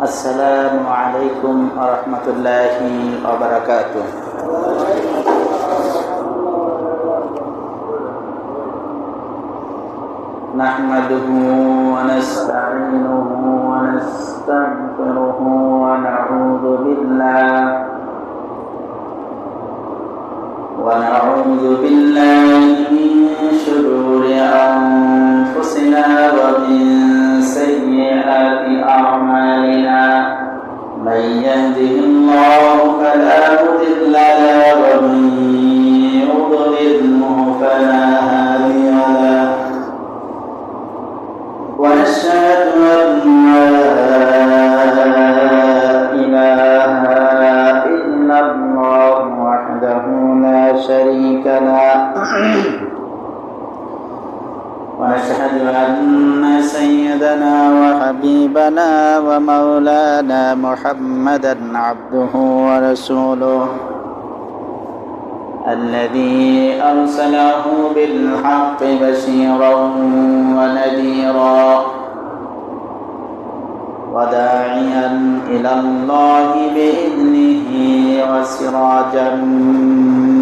السلام عليكم ورحمة الله وبركاته. نحمده ونستعينه ونستغفره ونعوذ بالله. ونعوذ بالله من شرور أنفسنا شريك له. ونشهد أن سيدنا وحبيبنا ومولانا محمدا عبده ورسوله. الذي أرسله بالحق بشيرا ونذيرا. وداعيا إلى الله بإذنه وسراجا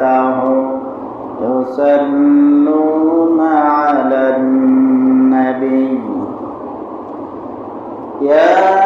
وملائكته يصلون على النبي يا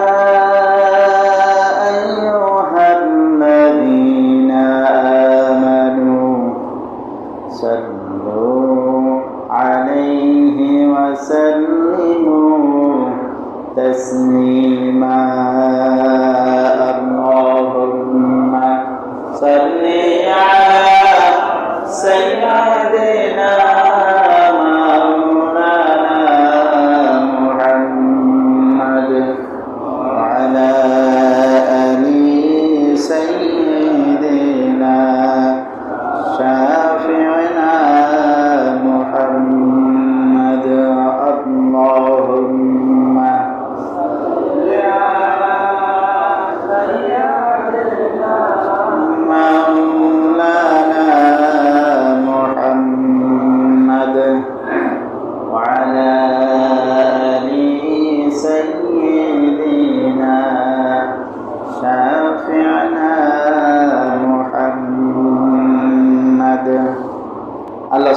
আল্লাহ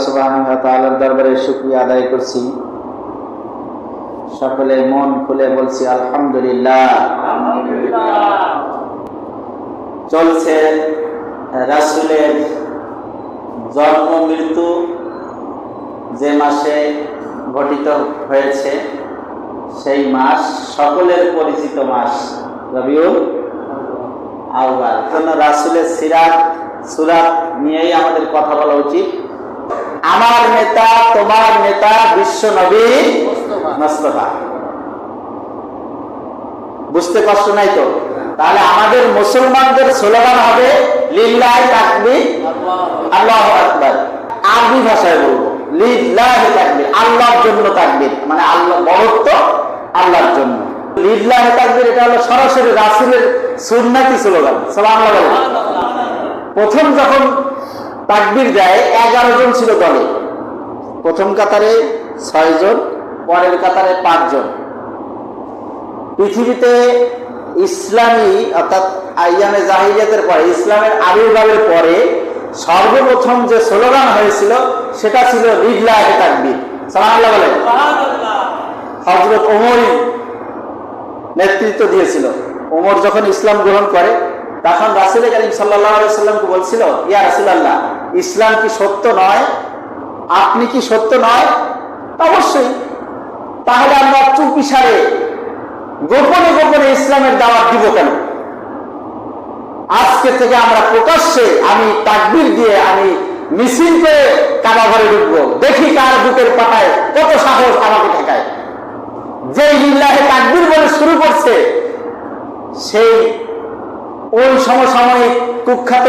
ওয়া দরবারে শুকরিয়া আদায় করছি। সকলে মন খুলে বলছি আলহামদুলিল্লাহ। চলছে রাসূলের জন্ম মৃত্যু যে মাসে ঘটিত হয়েছে সেই মাস সকলের পরিচিত মাস। রবিউল আউয়াল। জন্য রাসূলের সিরাত সুরাত নিয়েই আমাদের কথা বলা উচিত। আমার নেতা, তোমার নেতা বিশ্ব নবী বুঝতে কষ্ট নাই তো? তাহলে আমাদের মুসলমানদের স্লোগান হবে, লিল্লাহ আল্লাহ আকবার। আরবি ভাষায় বলব, লিল্লাহ আল্লাহর জন্য তাকবীর। মানে আল্লাহ বড়ত্ব আল্লাহর জন্য। লিল্লাহ তাকবীর, এটা হলো সরাসরি রাসূলের সুন্নাতি স্লোগান। বলেন প্রথম যখন তাকবীর দেয় এগারো জন ছিল দলে। প্রথম কাতারে ছয় জন, পরের কাতারে পাঁচজন পৃথিবীতে ইসলামী অর্থাৎ আইয়ামে জাহিরিয়াতের পরে, ইসলামের আবির্ভাবের পরে সর্বপ্রথম যে স্লোগান হয়েছিল, সেটা ছিল রিডলাহ তাকবীর। সালামাল্লাহ বলেন। হজরত ওমরই নেতৃত্ব দিয়েছিল। ওমর যখন ইসলাম গ্রহণ করে তখন রাসুল করিম সাল্লাহ সাল্লামকে বলছিল, ইয়া রাসুলাল্লাহ, ইসলাম কি সত্য নয়? আপনি কি সত্য নয়? অবশ্যই। তাহলে আমরা চুপিসারে গোপনে গোপনে ইসলামের দাওয়াত দিব কেন? আজকে থেকে আমরা প্রকাশ্যে আমি তাকবির দিয়ে আমি মিছিল করে কাবা ঘরে ঢুকবো। দেখি কার বুকের পাতায় কত সাহস আমাকে ঠেকায়। যে লিল্লাহে তাকবির বলে শুরু করছে, সেই ওই সমসাময়িক কুখ্যাত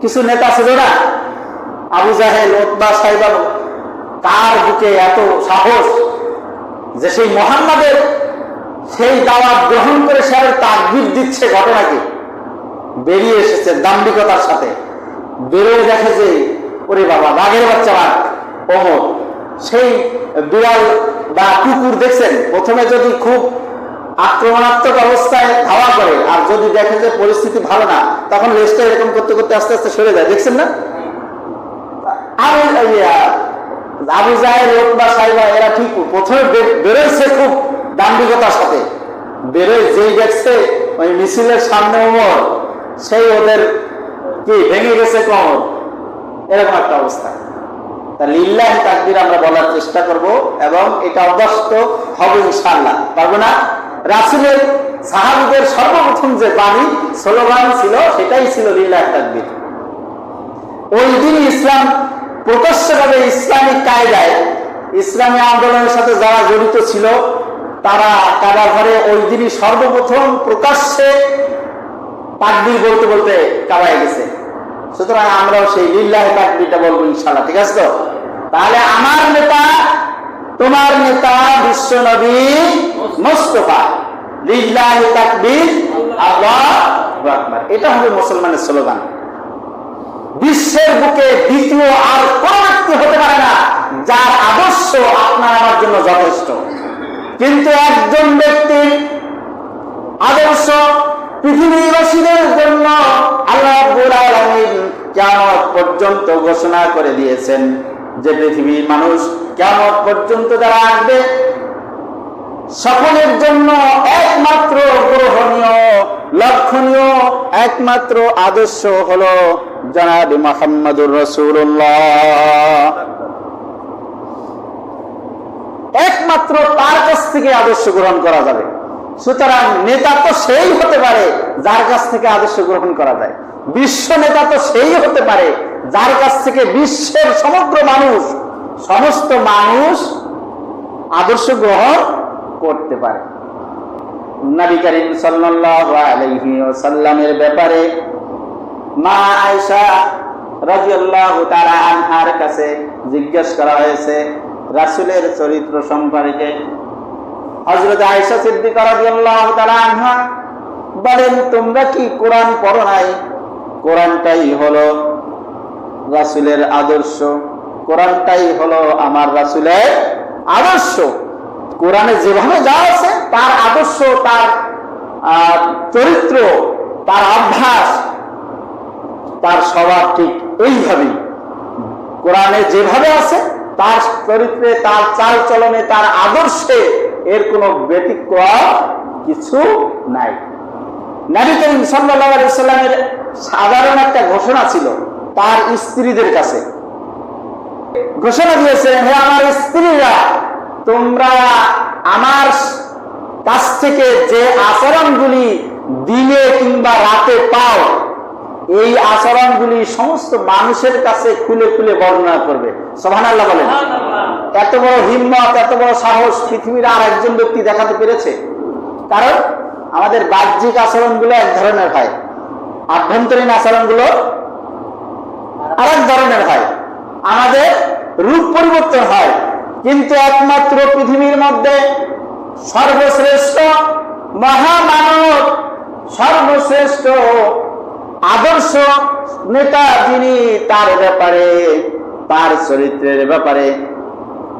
কিছু নেতা ছিল না? আবু জাহেল ওতবা সাহেব তার বুকে এত সাহস যে সেই মোহাম্মদের সেই দাওয়াত গ্রহণ করে সে তাকবির দিচ্ছে ঘটনাকে বেরিয়ে এসেছে দাম্ভিকতার সাথে। বেরোয় দেখে যে, ওরে বাবা, বাঘের বাচ্চা বাঘ অমর সেই বিড়াল বা কুকুর দেখছেন? প্রথমে যদি খুব আক্রমণাত্মক অবস্থায় ধাওয়া করে। আর যদি দেখে যে পরিস্থিতি ভালো না, তখন লেজটা এরকম করতে করতে আস্তে আস্তে সরে যায়। দেখছেন না? আর আবু জাহের লোক বা সাইবা এরা ঠিক প্রথমে বেরোয়ছে খুব দাম্ভিকতার সাথে। বেরোয় যেই দেখছে ওই মিছিলের সামনে ওমর, সেই ওদের কি ভেঙে গেছে কমর? এরকম একটা অবস্থা। তাকদির আমরা বলার চেষ্টা করব এবং এটা অভ্যস্ত হবে ইনশাআল্লাহ। পারব না? রাসুলের, সাহাবিদের সর্বপ্রথম যে বাণী, স্লোগান ছিল, সেটাই ছিল লিল্লাহ তাকদির। ওই দিন ইসলাম প্রকাশ্যভাবে ইসলামিক কায়দায়, ইসলামী আন্দোলনের সাথে যারা জড়িত ছিল, তারা কারা ঘরে ওই দিনই সর্বপ্রথম প্রকাশ্যে তাকবির বলতে বলতে কাবায় গেছে। সুতরাং আমরাও সেই লিল্লাহ তাকবিরটা বলব ইনশাল্লাহ ঠিক আছে তো? তাহলে আমার নেতা, তোমার নেতা বিশ্ব নবী মোস্তফা। তাকবির, আল্লাহ এটা হবে মুসলমানের স্লোগান। বিশ্বের বুকে দ্বিতীয় আর কোন হতে পারে না যার আদর্শ আপনার আমার জন্য যথেষ্ট। কিন্তু একজন ব্যক্তির আদর্শ পৃথিবীবাসীদের জন্য আল্লাহ আলামিন পর্যন্ত ঘোষণা করে দিয়েছেন যে পৃথিবীর মানুষ কিয়ামত পর্যন্ত যারা আসবে, সকলের জন্য একমাত্র গ্রহণীয়, লক্ষণীয়, একমাত্র আদর্শ হল জনাব মোহাম্মদুর রসুল্লাহ একমাত্র তার কাছ থেকে আদর্শ গ্রহণ করা যাবে। সুতরাং নেতা তো সেই হতে পারে যার কাছ থেকে আদর্শ গ্রহণ করা যায়। বিশ্ব নেতা তো সেই হতে পারে যার কাছ থেকে বিশ্বের সমগ্র মানুষ, সমস্ত মানুষ আদর্শ গ্রহণ করতে পারে। নবী ওয়াসাল্লামের ব্যাপারে মা আয়েশা রাদিয়াল্লাহু তাআলা আনহার কাছে জিজ্ঞেস করা হয়েছে, রাসুলের চরিত্র সম্পর্কে হযরত আয়েশা সিদ্দিকা রাদিয়াল্লাহু তাআলা আনহা বলেন, তোমরা কি কোরআন পড়ো নাই? কোরআনটাই হলো রাসূলের আদর্শ। কোরআনটাই হলো আমার রাসূলের আদর্শ। কোরআনে যেভাবে যা আছে, তার আদর্শ, তার চরিত্র, তার অভ্যাস, তার স্বভাব ঠিক এইভাবেই। কোরআনে যেভাবে আছে তার চরিত্রে, তার চাল চলনে তার আদর্শে এর কোনো ব্যতিক্রম কিছু নাই। নবী করিম সাল্লাল্লাহু আলাইহি সাল্লামের সাধারণ একটা ঘোষণা ছিল তার স্ত্রীদের কাছে। ঘোষণা দিয়েছিলেন হে আমার স্ত্রীরা, তোমরা আমার কাছ থেকে যে আচরণগুলি দিনে কিংবা রাতে পাও এই আচরণগুলি সমস্ত মানুষের কাছে খুলে খুলে বর্ণনা করবে। সোহান আল্লাহ বলেন এত বড় হিম্মত এত বড় সাহস পৃথিবীর আর একজন ব্যক্তি দেখাতে পেরেছে। কারণ আমাদের বাহ্যিক আচরণগুলো এক ধরনের হয় আভ্যন্তরীণ আচরণগুলো আরেক ধরনের হয়। আমাদের রূপ পরিবর্তন হয় কিন্তু একমাত্র পৃথিবীর মধ্যে সর্বশ্রেষ্ঠ মহামানব সর্বশ্রেষ্ঠ আদর্শ নেতা যিনি, তার ব্যাপারে, তার চরিত্রের ব্যাপারে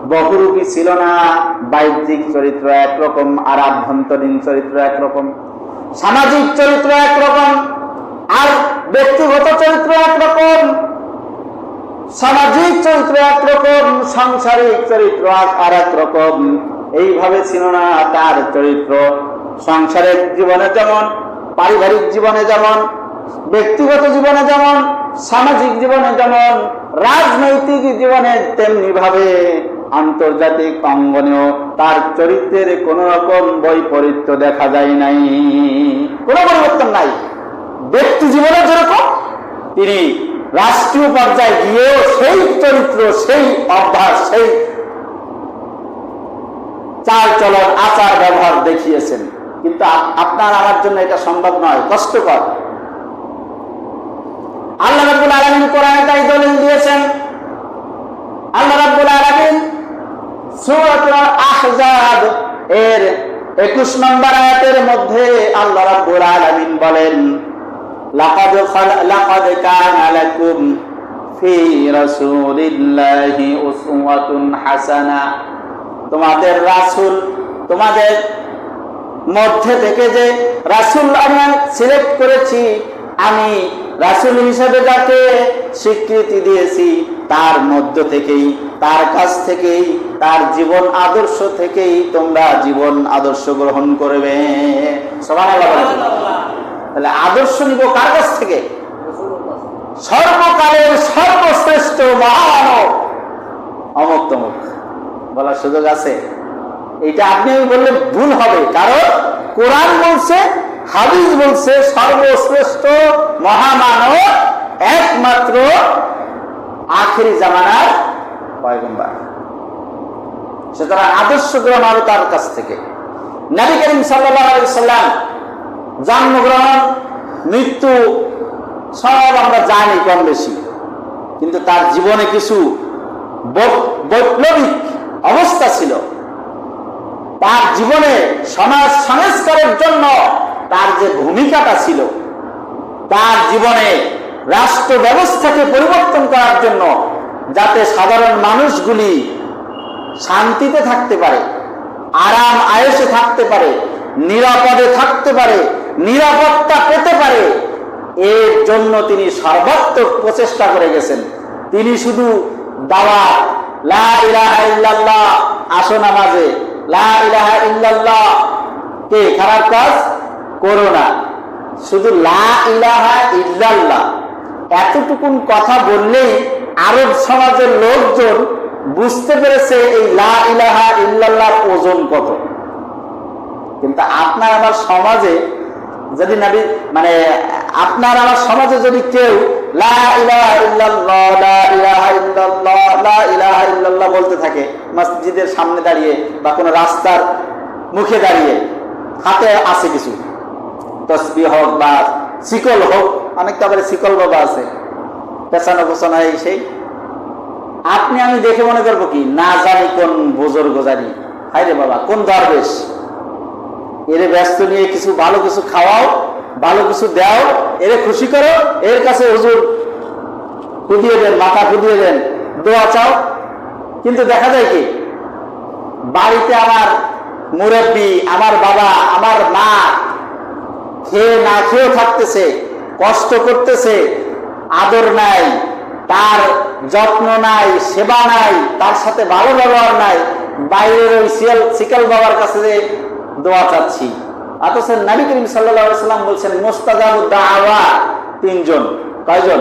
বহুরূপী ছিল না। বাহ্যিক চরিত্র একরকম, আর আভ্যন্তরীণ চরিত্র একরকম, সামাজিক চরিত্র একরকম, আর ব্যক্তিগত চরিত্র একরকম, সামাজিক চরিত্র একরকম, সাংসারিক চরিত্র আর এক রকম এইভাবে ছিল না তার চরিত্র। সংসারিক জীবনে যেমন, পারিবারিক জীবনে যেমন ব্যক্তিগত জীবনে যেমন, সামাজিক জীবনে যেমন, রাজনৈতিক জীবনে তেমনি ভাবে আন্তর্জাতিক অঙ্গনেও তার চরিত্রের কোন রকম বৈপরীত্য দেখা যায় নাই। কোনো পরিবর্তন নাই। ব্যক্তি জীবনে যেরকম, তিনি রাষ্ট্রীয় পর্যায়ে গিয়েও সেই চরিত্র, সেই অভ্যাস সেই চাল চলন আচার ব্যবহার দেখিয়েছেন। কিন্তু আপনার আমার জন্য এটা সম্ভব নয়, কষ্টকর। আল্লাহ রাব্বুল আলামিন কোরআনে তাই দলিল দিয়েছেন। আল্লাহ রাব্বুল আলামিন সূরাতুল এর 21 নম্বর আয়াতের মধ্যে আল্লাহ রাব্বুল আলামিন বলেন, লাকাদ লাকাদ কানা লাকুম ফি রাসূলিল্লাহি উসওয়াতুন হাসানা। তোমাদের রাসূল, তোমাদের মধ্যে থেকে যে রাসূল আমি সিলেক্ট করেছি আমি রাসূল হিসাবে যাকে স্বীকৃতি দিয়েছি, তার মধ্য থেকেই, তার কাছ থেকেই, তার জীবন আদর্শ থেকেই তোমরা জীবন আদর্শ গ্রহণ করবে। বলেন। তাহলে আদর্শ নিব কার কাছ থেকে? সর্বকালের সর্বশ্রেষ্ঠ মহামানব। অমুক তমুক। বলার সুযোগ আছে। এটা আপনি বললে ভুল হবে। কারণ কোরআন বলছে হাদিস বলছে সর্বশ্রেষ্ঠ মহামানব একমাত্র আখেরি জামানার পয়গম্বর। সুতরাং আদর্শ গ্রহণ হবে তার কাছ থেকে। নবী করিম সাল্লাম জন্মগ্রহণ, মৃত্যু সব আমরা জানি কম বেশি। কিন্তু তার জীবনে কিছু বৈপ্লবিক অবস্থা ছিল। তার জীবনে সমাজ সংস্কারের জন্য তার যে ভূমিকাটা ছিল, তার জীবনে রাষ্ট্র ব্যবস্থাকে পরিবর্তন করার জন্য যাতে সাধারণ মানুষগুলি শান্তিতে থাকতে পারে, আরাম আয়েসে থাকতে পারে, নিরাপদে থাকতে পারে, নিরাপত্তা পেতে পারে, এর জন্য তিনি সর্বাত্মক প্রচেষ্টা করে গেছেন। তিনি শুধু দাওয়া আসো নামাজে কে খারাপ কাজ? করো না। শুধু লা ইলাহা ইল্লাল্লাহ। এতটুকুন কথা বললেই আরব সমাজের লোকজন বুঝতে পেরেছে এই লা ইলাহা ইল্লাল্লাহর ওজন কত। কিন্তু আপনার আমার সমাজে যদি নবী মানে আপনার আমার সমাজে যদি কেউ ইল্লাল্লাহ ইল্লাল্লাহ ইল্লাল্লাহ বলতে থাকে, মসজিদের সামনে দাঁড়িয়ে বা কোনো রাস্তার মুখে দাঁড়িয়ে, হাতে আছে কিছু। তসবি হোক বা শিকল হোক, অনেক তো আবার শিকল বাবা আছে। পেছানো পেছানো এই সেই। আপনি, আমি দেখে মনে করব কি, না জানি কোন বুজুর্গ জানি। হাই রে বাবা, কোন দরবেশ? এরে ব্যস্ত নিয়ে কিছু ভালো কিছু খাওয়াও, ভালো কিছু দাও, এরে খুশি করো, এর কাছে হুজুর খুদিয়ে দেন, মাথা খুদিয়ে দেন, দোয়া চাও। কিন্তু দেখা যায় কি, বাড়িতে আমার মুরব্বী, আমার বাবা, আমার মা খেয়ে না খেয়ে থাকতেছে, কষ্ট করতেছে, আদর নাই, তার যত্ন নাই, সেবা নাই, তার সাথে ভালো ব্যবহার নাই, বাইরের ওই শিয়াল, শিকাল বাবার কাছে যে দোয়া চাচ্ছি। অথচ নবী করিম সাল্লাম বলছেন মোস্তাজাবুদ্দাওয়া তিনজন, কয়জন?